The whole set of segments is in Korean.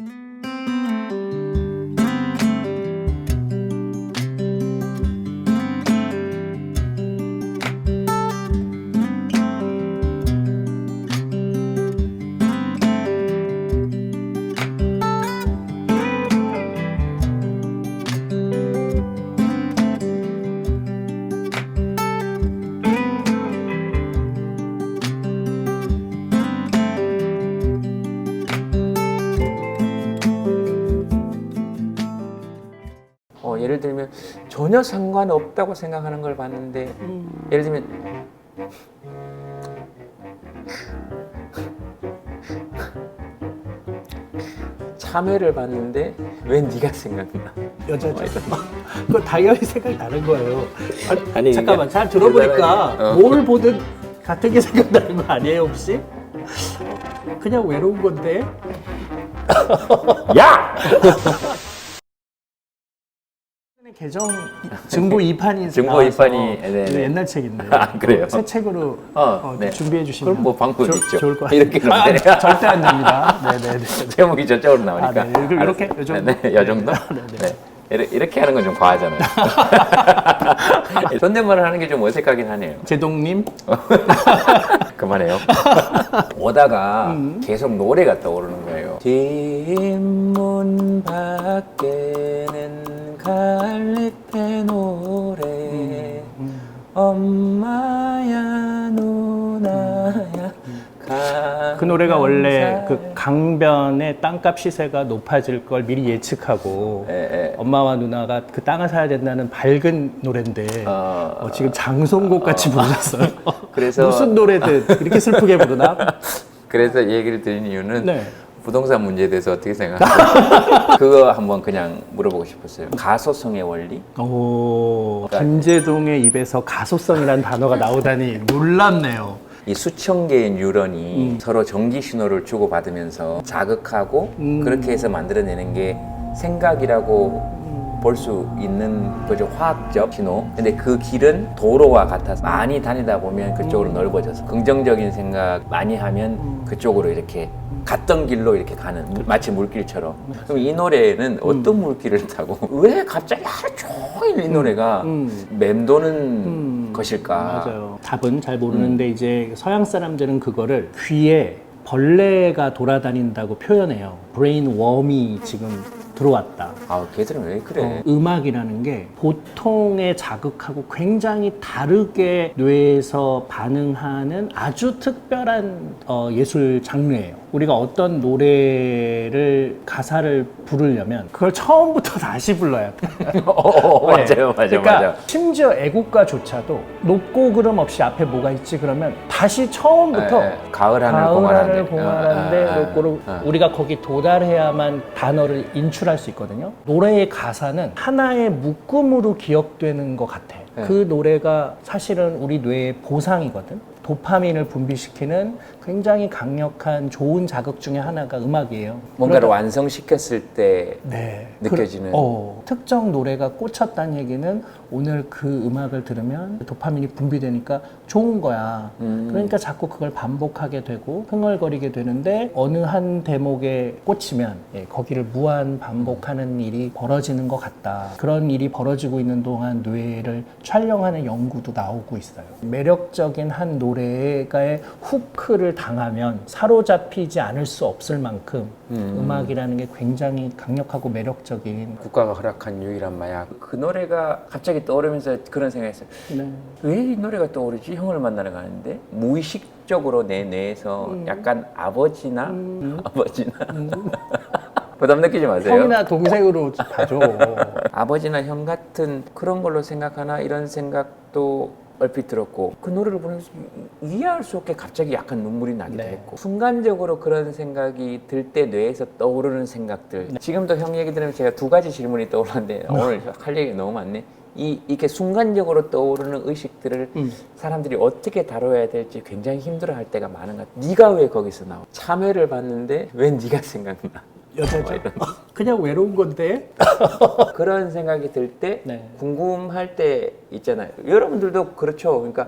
어, 예를 들면 전혀 상관없다고 생각하는 걸 봤는데 예를 들면 참외를 봤는데 왜 네가 생각나? 여자 죠. 그거 당연히 생각이 나는 거예요. 아니, 아니, 잠깐만 잘 들어보니까 그 어. 뭘 보든 같은 게 생각나는 거 아니에요 혹시? 그냥 외로운 건데. 야! 개정 증보 2판이 증보 이판이, 네네. 옛날 책인데 아, 그래요? 새 책으로 어, 어, 네. 준비해 주시면 그럼 뭐 좋- 있죠. 좋을 것 같아요. 이렇게 아, 돼요. 절대 안 됩니다. 네네네. 제목이 저쪽으로 나오니까. 아, 네. 이렇게-? 요 정도? 네, 네, 요 정도? 네. 이렇게, 이렇게 하는 건 좀 과하잖아요. 존댓말을 하는 게 좀 어색하긴 하네요. 제동님 그만해요. 오다가 음. 계속 노래가 떠오르는 거예요. 뒷문 밖에는 갈릭의 노래 음. 엄마야 누나야 그 노래가 원래. 그 강변의 땅값 시세가 높아질 걸 미리 예측하고 예, 예. 엄마와 누나가 그 땅을 사야 된다는 밝은 노래인데 어, 어, 지금 장송곡 같이 부르셨어요. 그래서- 무슨 노래든 이렇게 슬프게 부르나? 그래서 이 얘기를 드린 이유는 네. 부동산 문제에 대해서 어떻게 생각하세요? 그거 한번 그냥 물어보고 싶었어요. 가소성의 원리? 오, 김재동의 입에서 가소성이라는 단어가 나오다니 놀랍네요. 이 수천 개의 뉴런이 음. 서로 전기 신호를 주고받으면서 자극하고 음. 그렇게 해서 만들어내는 게 생각이라고 볼 수 있는 거죠. 화학적 신호. 근데 그 길은 도로와 같아서 많이 다니다 보면 그쪽으로 음. 넓어져서 긍정적인 생각 많이 하면 그쪽으로 이렇게 갔던 길로 이렇게 가는 물- 마치 물길처럼. 그럼 이 노래는 어떤 물길을 타고? 왜 갑자기 하루 종일 이 노래가 음. 맴도는 음. 것일까? 맞아요. 답은 잘 모르는데 이제 서양 사람들은 그거를 귀에 벌레가 돌아다닌다고 표현해요. 브레인 웜이 지금 들어왔다. 아, 걔들은 왜 그래? 어, 음악이라는 게 보통의 자극하고 굉장히 다르게 뇌에서 반응하는 아주 특별한 어, 예술 장르예요. 우리가 어떤 노래를 가사를 부르려면 그걸 처음부터 다시 불러야 돼. 어, 어, 맞아요, 네. 맞아요, 그러니까 맞아요. 심지어 애국가조차도 높고 그름 없이 앞에 뭐가 있지 그러면 다시 처음부터 예, 예. 가을 하늘 가을 공활하는데. 하늘 공활하는데 어, 어, 어, 높고로 어. 우리가 거기 도달해야만 단어를 인출할 수 있거든요. 노래의 가사는 하나의 묶음으로 기억되는 것 같아. 네. 그 노래가 사실은 우리 뇌의 보상이거든. 도파민을 분비시키는 굉장히 강력한 좋은 자극 중에 하나가 음악이에요. 뭔가를 그러다- 완성시켰을 때 네. 느껴지는. 그, 어, 특정 노래가 꽂혔다는 얘기는 오늘 그 음악을 들으면 도파민이 분비되니까 좋은 거야. 음. 그러니까 자꾸 그걸 반복하게 되고 흥얼거리게 되는데 어느 한 대목에 꽂히면 예, 거기를 무한 반복하는 일이 벌어지는 것 같다. 그런 일이 벌어지고 있는 동안 뇌를 촬영하는 연구도 나오고 있어요. 매력적인 한 노래 가의 후크를 당하면 사로잡히지 않을 수 없을 만큼 음. 악이라는게 굉장히 강력하고 매력적인 국가가 허락한 유일한 마약. 그 노래가 갑자기 떠오르면서 그런 생각했어요. 네. 왜 이 노래가 떠오르지? 형을 만나러 가는데 무의식적으로 내 뇌에서 음. 약간 아버지나 아버지나 부담 느끼지 마세요. 형이나 동생으로 봐줘. 아버지나 형 같은 그런 걸로 생각하나 이런 생각도 얼핏 들었고 그 노래를 보면서 이- 이해할 수 없게 갑자기 약간 눈물이 나기도 네. 했고 순간적으로 그런 생각이 들 때 뇌에서 떠오르는 생각들 네. 지금도 형 얘기 들으면 제가 두 가지 질문이 떠오르는데 오늘 할 얘기가 너무 많네 이 이렇게 순간적으로 떠오르는 의식들을 음. 사람들이 어떻게 다뤄야 될지 굉장히 힘들어할 때가 많은 것 같아 네가 왜 거기서 나와 참외를 봤는데 왜 네가 생각나 여자죠. 그냥 외로운 건데. 그런 생각이 들 때 네. 궁금할 때 있잖아요. 여러분들도 그렇죠. 그러니까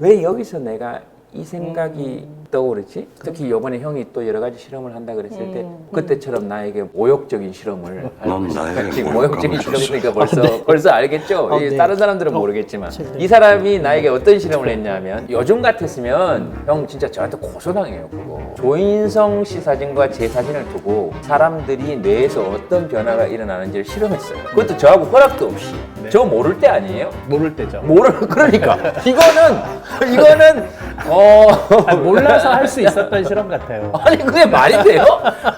왜 여기서 내가 이 생각이 떠오르지? 특히 이번에 형이 또 여러 가지 실험을 한다 그랬을 때 그때처럼 나에게 모욕적인 실험을 넌 나에게 지금 뭘 모욕적인? 실험이니까 벌써 벌써 알겠죠? 어, 이게 네. 다른 사람들은 어, 모르겠지만 네. 이 사람이 나에게 어떤 실험을 했냐면 요즘 같았으면 형 진짜 저한테 고소당해요 그거 조인성 씨 사진과 제 사진을 두고 사람들이 뇌에서 어떤 변화가 일어나는지를 실험했어요 그것도 저하고 허락도 없이 저 모를 때 아니에요? 모를 때죠. 모를 그러니까 이거는 이거는 어 아, 몰라 서 할 수 있었던 실험 같아요. 아니 그게 말이 돼요?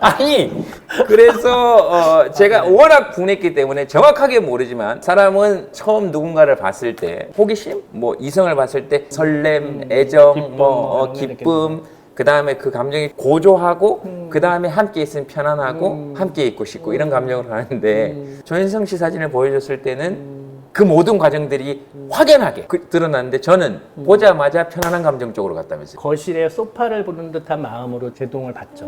아니 그래서 어, 제가 워낙 분했기 때문에 정확하게 모르지만 사람은 처음 누군가를 봤을 때 호기심, 뭐 이성을 봤을 때 설렘, 애정, 기쁨, 뭐뭐 어, 이런 기쁨. 그 다음에 그 감정이 고조하고 그 다음에 함께 있으면 편안하고 함께 있고 싶고 이런 감정을 하는데 조인성 씨 사진을 보여줬을 때는 그 모든 과정들이 확연하게 그- 드러났는데 저는 보자마자 편안한 감정 쪽으로 갔다면서요. 거실에 소파를 보는 듯한 마음으로 제동을 봤죠.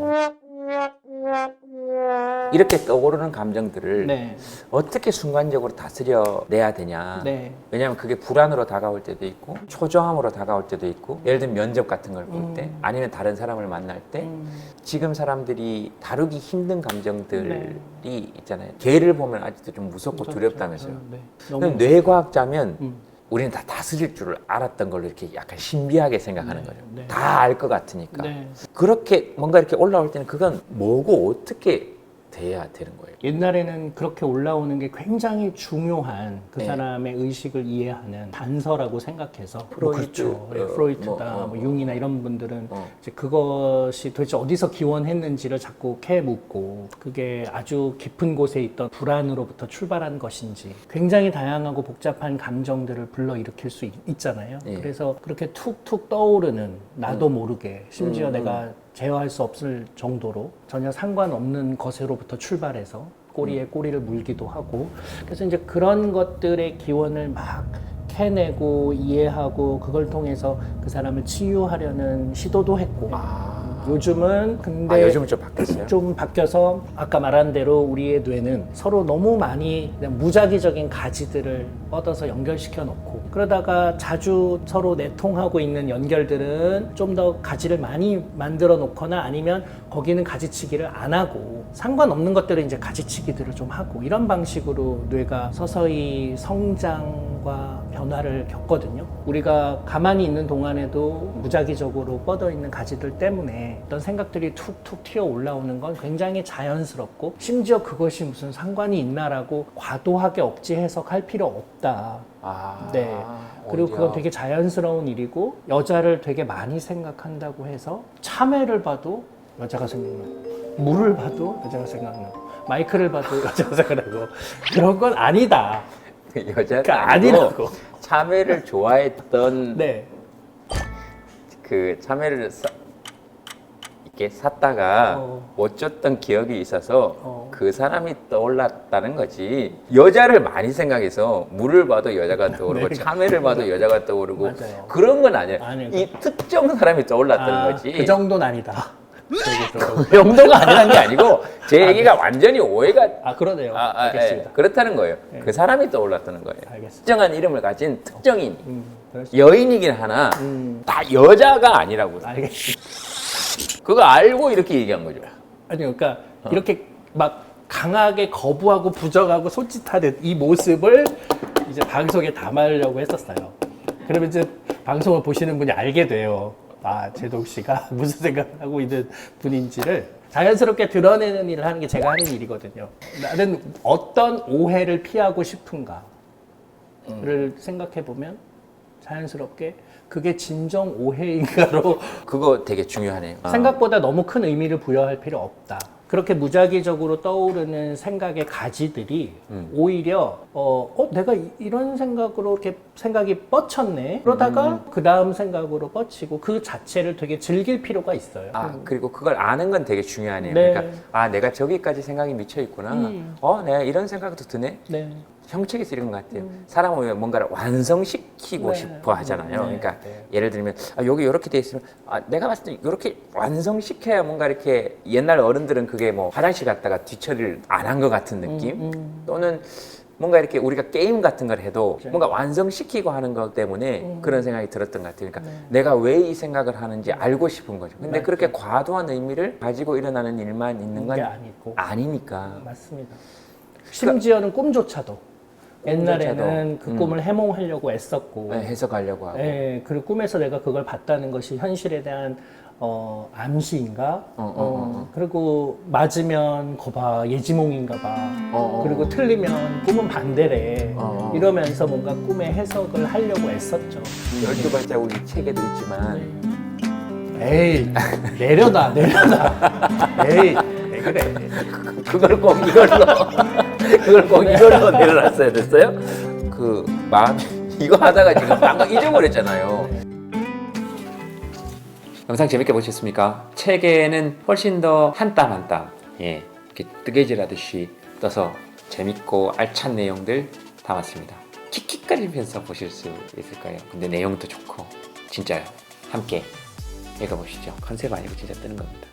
이렇게 떠오르는 감정들을 네. 어떻게 순간적으로 다스려 내야 되냐. 네. 왜냐하면 그게 불안으로 다가올 때도 있고 초조함으로 다가올 때도 있고 예를 들면 면접 같은 걸 볼때 아니면 다른 사람을 만날 때 음. 지금 사람들이 다루기 힘든 감정들이 네. 있잖아요. 개를 보면 아직도 좀 무섭고 두렵다면서요. 네. 그럼 너무 뇌과학자면 음. 우리는 다 다스릴 줄을 알았던 걸로 이렇게 약간 신비하게 생각하는 거죠. 네. 다알 것 같으니까. 네. 그렇게 뭔가 이렇게 올라올 때는 그건 뭐고 어떻게 돼야 되는 거예요. 옛날에는 그렇게 올라오는 게 굉장히 중요한 그 네. 사람의 의식을 이해하는 단서라고 생각해서 뭐 프로이트, 그렇죠. 네, 어, 프로이트다, 뭐, 어, 뭐 융이나 이런 분들은 어. 이제 그것이 도대체 어디서 기원했는지를 자꾸 캐묻고 그게 아주 깊은 곳에 있던 불안으로부터 출발한 것인지 굉장히 다양하고 복잡한 감정들을 불러일으킬 수 있, 잖아요 예. 그래서 그렇게 툭툭 떠오르는 나도 음. 모르게 심지어 내가 제어할 수 없을 정도로 전혀 상관없는 것으로부터 출발해서 꼬리에 꼬리를 물기도 하고 그래서 이제 그런 것들의 기원을 막 캐내고 이해하고 그걸 통해서 그 사람을 치유하려는 시도도 했고 요즘은 근데 아, 요즘은 좀 바뀌었어요? 좀 바뀌어서 아까 말한 대로 우리의 뇌는 서로 너무 많이 그냥 무작위적인 가지들을 뻗어서 연결시켜 놓고 그러다가 자주 서로 내통하고 있는 연결들은 좀 더 가지를 많이 만들어 놓거나 아니면 거기는 가지치기를 안 하고 상관없는 것들은 이제 가지치기들을 좀 하고 이런 방식으로 뇌가 서서히 성장 과 변화를 겪거든요. 우리가 가만히 있는 동안에도 무작위적으로 뻗어 있는 가지들 때문에 어떤 생각들이 툭툭 튀어 올라오는 건 굉장히 자연스럽고 심지어 그것이 무슨 상관이 있나라고 과도하게 억지 해석할 필요 없다. 아, 네. 그리고. 그건 되게 자연스러운 일이고 여자를 되게 많이 생각한다고 해서 참외를 봐도 여자가 생각나고 물을 봐도 여자가 생각나고 마이크를 봐도 여자가 생각나고 그런 건 아니다. 여자가 그러니까 아니고. 참외를 좋아했던 네. 그 참외를 사, 이렇게 샀다가 어. 못 줬던 기억이 있어서 어. 그 사람이 떠올랐다는 거지 여자를 많이 생각해서 물을 봐도 여자가 떠오르고 네. 참외를 봐도 여자가 떠오르고 맞아요. 그런 건 아니에요 아니에요. 이 특정 사람이 떠올랐다는 아, 거지 그 정도는 아니다. 그 정도가 아니라는 게 아니고 제 얘기가 완전히 오해가 아 그러네요. 아, 아, 알겠습니다. 예, 그렇다는 거예요 네. 그 사람이 떠올랐다는 거예요 알겠습니다. 특정한 이름을 가진 특정인 음, 그럴 수- 여인이긴 하나 음, 다 여자가 아니라고 알겠습니다. 그거 알고 이렇게 얘기한 거죠. 아니 그러니까 이렇게 막 강하게 거부하고 부정하고 손짓하는 이 모습을 이제 방송에 담으려고 했었어요. 그러면 이제 방송을 보시는 분이 알게 돼요. 아 제동 씨가 무슨 생각을 하고 있는 분인지를 자연스럽게 드러내는 일을 하는 게 제가 하는 일이거든요. 나는 어떤 오해를 피하고 싶은가를 생각해 보면 자연스럽게 그게 진정 오해인가로 그거 되게 중요하네요. 생각보다 너무 큰 의미를 부여할 필요 없다. 그렇게 무작위적으로 떠오르는 생각의 가지들이 오히려 어, 어, 내가 이- 이런 생각으로 이렇게 생각이 뻗쳤네. 그러다가 그 다음 생각으로 뻗치고 그 자체를 되게 즐길 필요가 있어요. 아 그리고 그걸 아는 건 되게 중요하네요. 네. 그러니까 아 내가 저기까지 생각이 미쳐 있구나. 음. 어 내가 이런 생각도 드네. 네. 형책에서 이런 것 같아요. 사람은 왜 뭔가를 완성시키고 네. 싶어 하잖아요. 네. 그러니까 네. 예를 들면 아, 여기 이렇게 돼 있으면 아, 내가 봤을 때 이렇게 완성시켜야 뭔가 이렇게 옛날 어른들은 그게 뭐 화장실 갔다가 뒤처리를 안 한 것 같은 느낌 음, 또는 뭔가 이렇게 우리가 게임 같은 걸 해도 그렇죠. 뭔가 완성시키고 하는 것 때문에 음. 그런 생각이 들었던 것 같아요. 그러니까 네. 내가 왜 이 생각을 하는지 알고 싶은 거죠. 근데 맞죠. 그렇게 과도한 의미를 가지고 일어나는 일만 있는 건게 아니고 아니니까. 맞습니다. 심지어는 꿈조차도 옛날에는 그 음. 꿈을 해몽하려고 애썼고 네, 해석하려고 하고. 예, 그리고 꿈에서 내가 그걸 봤다는 것이 현실에 대한 어, 암시인가? 어, 어, 어, 그리고 맞으면 거봐 예지몽인가 봐. 어, 어. 그리고 틀리면 꿈은 반대래. 어, 어. 이러면서 뭔가 꿈의 해석을 하려고 애썼죠. 열두 발자국 이 책에도 있지만 에이 내려놔 내려놔. 에이 왜 그래? 그걸 꼭 이걸로 그걸 꼭 이걸로 내려놨어야 됐어요? 그 마음 이거 하다가 지금 방금 잊어버렸잖아요. 영상 재밌게 보셨습니까? 책에는 훨씬 더 한 땀 한 땀 예, 이렇게 뜨개질하듯이 떠서 재밌고 알찬 내용들 담았습니다. 킥킥거리면서 보실 수 있을 거예요. 근데 내용도 좋고 진짜요. 함께 읽어보시죠. 컨셉 아니고 진짜 뜨는 겁니다.